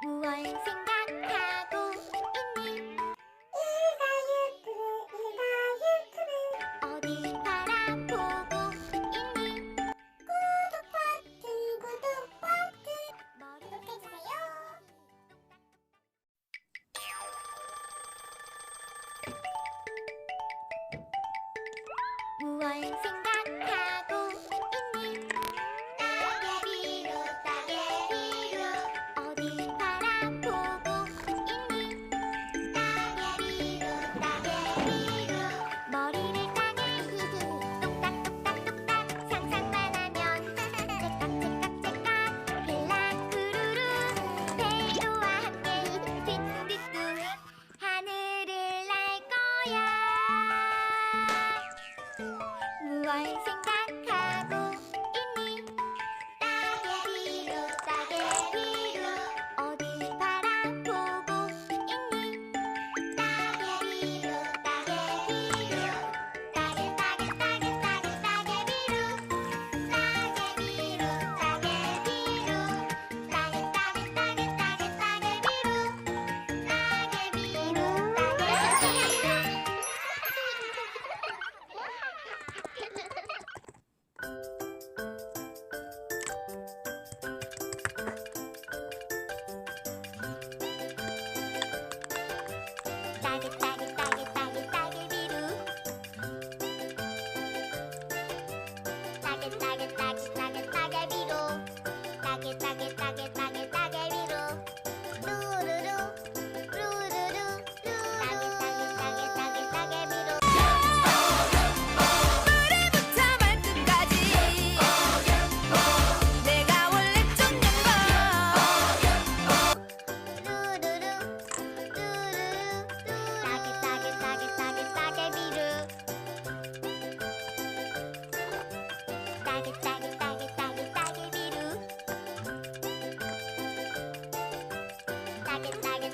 무얼 생각하고 있니? 일가 유튜브 일가 유튜브 어디 바라보고 있니? 구독 버튼 구독 버튼 구독해주세요 무얼 생각하고 있니? 따개비로 따개비로 어디 바 người sinh ra Nugget, nugget.